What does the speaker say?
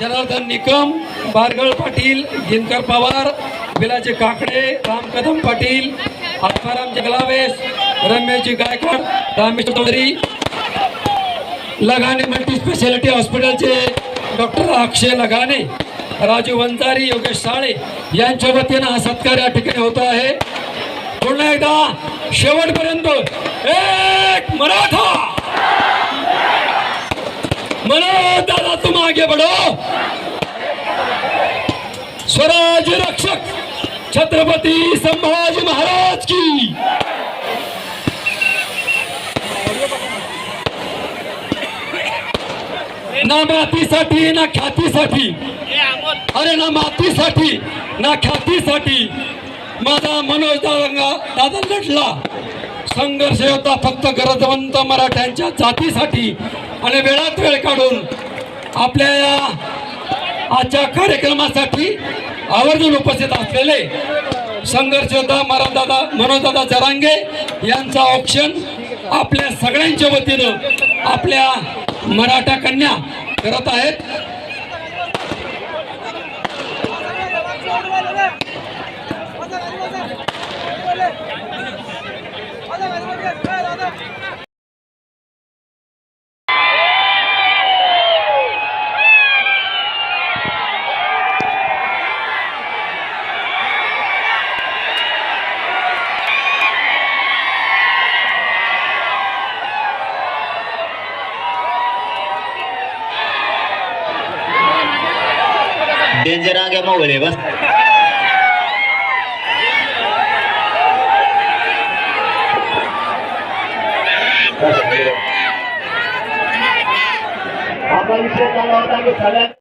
जनार्दन निकम बारगळ पाटील दिनकर पवार बिलाचे Kakade Ram Kadam Patil Atmaram जगलावेस रम्याजी Gaikwad Ramesh Chaudhari Lagane multi speciality हॉस्पिटलचे doctor Akshay Lagane Raju Vanjari Yogesh Sale यांच्या वतीनं हा सत्कार या ठिकाणी होत आहे. पुन्हा एकदा शेवटपर्यंत एक मरा जरा तुम आगे बढ़ो स्वराज रक्षक छत्रपती संभाजी महाराज की. ना मातीसाठी ना ख्यातीसाठी. अरे ना मातीसाठी ना ख्यातीसाठी माझा मनोज दादा दादा लढला. संघर्ष होता फक्त गरजवंत मराठ्यांच्या जातीसाठी आणि वेळात वेळ काढून आपल्या या आजच्या कार्यक्रमासाठी आवर्जून उपस्थित असलेले संघर्षदा होता मराठदादा मनोजदादा जरांगे यांचा ऑप्शन आपल्या सगळ्यांच्या वतीनं आपल्या मराठा कन्या करत आहेत. डेंजर आ गया मोबाइल है बस आपला विषय चालू होता की सगळ्यात